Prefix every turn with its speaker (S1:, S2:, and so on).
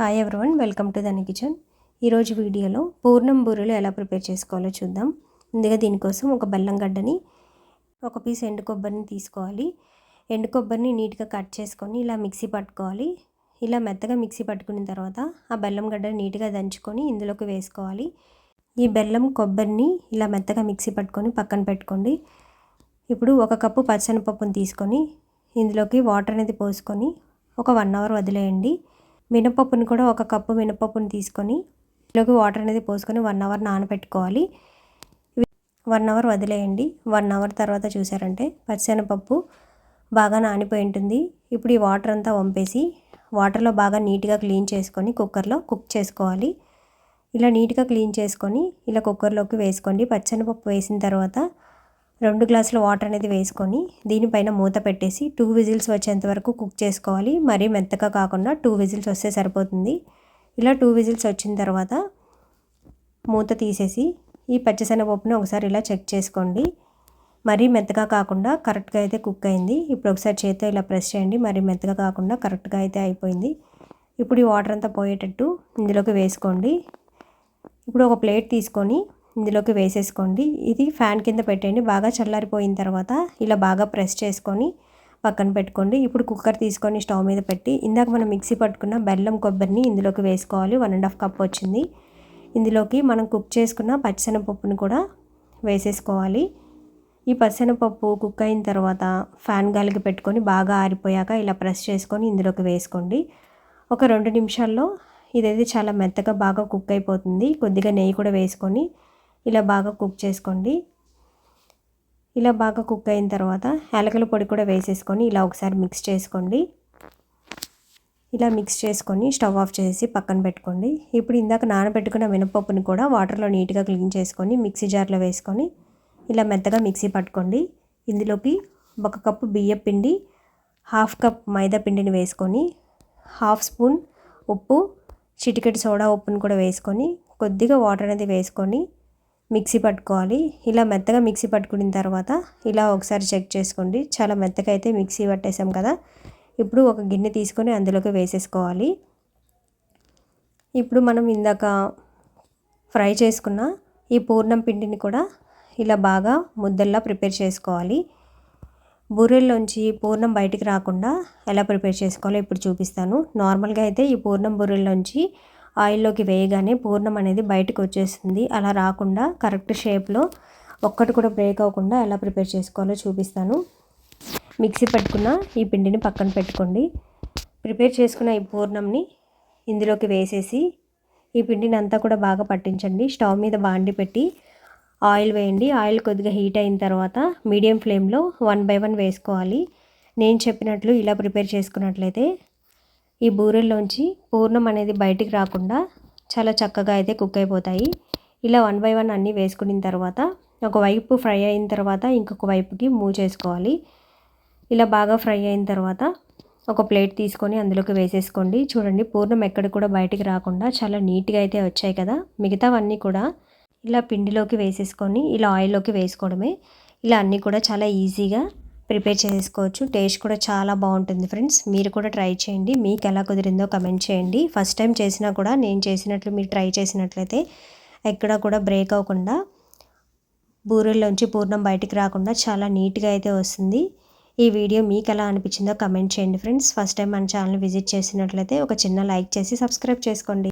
S1: Hi everyone welcome to దని kitchen ఈరోజు వీడియోలో పూర్ణం బూరెలు ఎలా ప్రిపేర్ చేసుకోవాలో చూద్దాం. ముందుగా దీనికోసం ఒక బెల్లం గడ్డని ఒక పీస్ ఎండు కొబ్బరిని తీసుకోవాలి. ఎండు కొబ్బరిని నీట్గా కట్ చేసుకొని ఇలా మిక్సీ పట్టుకోవాలి. ఇలా మెత్తగా మిక్సీ పట్టుకున్న తర్వాత ఆ బెల్లం గడ్డని నీట్గా దంచుకొని ఇందులోకి వేసుకోవాలి. ఈ బెల్లం కొబ్బరిని ఇలా మెత్తగా మిక్సీ పట్టుకొని పక్కన పెట్టుకోండి. ఇప్పుడు ఒక కప్పు పచ్చనిపప్పును తీసుకొని ఇందులోకి వాటర్ అనేది పోసుకొని ఒక వన్ అవర్ వదిలేయండి. మినపప్పుని కూడా ఒక కప్పు మినపప్పుని తీసుకొని ఇలాగే వాటర్ అనేది పోసుకొని వన్ అవర్ నానబెట్టుకోవాలి. వన్ అవర్ వదిలేయండి. వన్ అవర్ తర్వాత చూసారంటే పచ్చిశనగపప్పు బాగా నానిపోయి ఉంటుంది. ఇప్పుడు ఈ వాటర్ అంతా వంపేసి వాటర్లో బాగా నీట్గా క్లీన్ చేసుకొని కుక్కర్లో కుక్ చేసుకోవాలి. ఇలా నీట్గా క్లీన్ చేసుకొని ఇలా కుక్కర్లోకి వేసుకోండి. పచ్చనిపప్పు వేసిన తర్వాత రెండు గ్లాసుల వాటర్ అనేది వేసుకొని దీనిపైన మూత పెట్టేసి టూ విజిల్స్ వచ్చేంత వరకు కుక్ చేసుకోవాలి. మరీ మెత్తగా కాకుండా టూ విజిల్స్ వస్తే సరిపోతుంది. ఇలా టూ విజిల్స్ వచ్చిన తర్వాత మూత తీసేసి ఈ పచ్చిశనగపప్పుని ఒకసారి ఇలా చెక్ చేసుకోండి. మరీ మెత్తగా కాకుండా కరెక్ట్గా అయితే కుక్ అయింది. ఇప్పుడు ఒకసారి చేతితో ఇలా ప్రెస్ చేయండి. మరీ మెత్తగా కాకుండా కరెక్ట్గా అయితే అయిపోయింది. ఇప్పుడు ఈ వాటర్ అంతా పోయేటట్టు ఇందులోకి వేసుకోండి. ఇప్పుడు ఒక ప్లేట్ తీసుకొని ఇందులోకి వేసేసుకోండి. ఇది ఫ్యాన్ కింద పెట్టండి బాగా చల్లారిపోయిన తర్వాత ఇలా బాగా ప్రెస్ చేసుకొని పక్కన పెట్టుకోండి. ఇప్పుడు కుక్కర్ తీసుకొని స్టవ్ మీద పెట్టి ఇందాక మనం మిక్సీ పట్టుకున్న బెల్లం కొబ్బరిని ఇందులోకి వేసుకోవాలి. వన్ అండ్ హాఫ్ కప్ వచ్చింది. ఇందులోకి మనం కుక్ చేసుకున్న పచ్చిశనగపప్పును కూడా వేసేసుకోవాలి. ఈ పచ్చిశనగపప్పు కుక్ అయిన తర్వాత ఫ్యాన్ గాలికి పెట్టుకొని బాగా ఆరిపోయాక ఇలా ప్రెస్ చేసుకొని ఇందులోకి వేసుకోండి. ఒక రెండు నిమిషాల్లో ఇదైతే చాలా మెత్తగా బాగా కుక్ అయిపోతుంది. కొద్దిగా నెయ్యి కూడా వేసుకొని ఇలా బాగా కుక్ చేసుకోండి. ఇలా బాగా కుక్ అయిన తర్వాత యాలకల పొడి కూడా వేసేసుకొని ఇలా ఒకసారి మిక్స్ చేసుకోండి. ఇలా మిక్స్ చేసుకొని స్టవ్ ఆఫ్ చేసి పక్కన పెట్టుకోండి. ఇప్పుడు ఇందాక నానబెట్టుకున్న మినపప్పుని కూడా వాటర్లో నీట్గా క్లీన్ చేసుకొని మిక్సీ జార్లో వేసుకొని ఇలా మెత్తగా మిక్సీ పట్టుకోండి. ఇందులోకి ఒక కప్పు బియ్యం పిండి హాఫ్ కప్ మైదా పిండిని వేసుకొని హాఫ్ స్పూన్ ఉప్పు చిటికెట్ సోడా ఉప్పుని కూడా వేసుకొని కొద్దిగా వాటర్ అనేది వేసుకొని మిక్సీ పట్టుకోవాలి. ఇలా మెత్తగా మిక్సీ పట్టుకున్న తర్వాత ఇలా ఒకసారి చెక్ చేసుకోండి. చాలా మెత్తగా అయితే మిక్సీ పట్టేసాం కదా. ఇప్పుడు ఒక గిన్నె తీసుకొని అందులోకి వేసేసుకోవాలి. ఇప్పుడు మనం ఇందాక ఫ్రై చేసుకున్న ఈ పూర్ణం పిండిని కూడా ఇలా బాగా ముద్దల్లా ప్రిపేర్ చేసుకోవాలి. బూరెల్లోంచి పూర్ణం బయటికి రాకుండా ఎలా ప్రిపేర్ చేసుకోవాలో ఇప్పుడు చూపిస్తాను. నార్మల్గా అయితే ఈ పూర్ణం బూరెల్లోంచి ఆయిల్లోకి వేయగానే పూర్ణం అనేది బయటకు వచ్చేస్తుంది. అలా రాకుండా కరెక్ట్ షేప్లో ఒక్కటి కూడా బ్రేక్ అవ్వకుండా ఎలా ప్రిపేర్ చేసుకోవాలో చూపిస్తాను. మిక్సీ పెట్టుకున్న ఈ పిండిని పక్కన పెట్టుకోండి. ప్రిపేర్ చేసుకున్న ఈ పూర్ణంని ఇందులోకి వేసేసి ఈ పిండిని అంతా కూడా బాగా పట్టించండి. స్టవ్ మీద బాండి పెట్టి ఆయిల్ వేయండి. ఆయిల్ కొద్దిగా హీట్ అయిన తర్వాత మీడియం ఫ్లేమ్లో వన్ బై వన్ వేసుకోవాలి. నేను చెప్పినట్లు ఇలా ప్రిపేర్ చేసుకున్నట్లయితే ఈ బూరెల్లోంచి పూర్ణం అనేది బయటికి రాకుండా చాలా చక్కగా అయితే కుక్ అయిపోతాయి. ఇలా వన్ బై వన్ అన్నీ వేసుకున్న తర్వాత ఒక వైపు ఫ్రై అయిన తర్వాత ఇంకొక వైపుకి మూవ్ చేసుకోవాలి. ఇలా బాగా ఫ్రై అయిన తర్వాత ఒక ప్లేట్ తీసుకొని అందులోకి వేసేసుకోండి. చూడండి పూర్ణం ఎక్కడ కూడా బయటికి రాకుండా చాలా నీట్గా అయితే వచ్చాయి కదా. మిగతావన్నీ కూడా ఇలా పిండిలోకి వేసేసుకొని ఇలా ఆయిల్లోకి వేసుకోవడమే. ఇలా అన్నీ కూడా చాలా ఈజీగా ప్రిపేర్ చేసుకోవచ్చు. టేస్ట్ కూడా చాలా బాగుంటుంది ఫ్రెండ్స్. మీరు కూడా ట్రై చేయండి. మీకు ఎలా కుదిరిందో కమెంట్ చేయండి. ఫస్ట్ టైం చేసినా కూడా నేను చేసినట్లు మీరు ట్రై చేసినట్లయితే ఎక్కడ కూడా బ్రేక్ అవ్వకుండా బూరెల్లోంచి పూర్ణం బయటికి రాకుండా చాలా నీట్గా అయితే వస్తుంది. ఈ వీడియో మీకు ఎలా అనిపించిందో కమెంట్ చేయండి ఫ్రెండ్స్. ఫస్ట్ టైం మన ఛానల్ విజిట్ చేసినట్లయితే ఒక చిన్న లైక్ చేసి సబ్స్క్రైబ్ చేసుకోండి.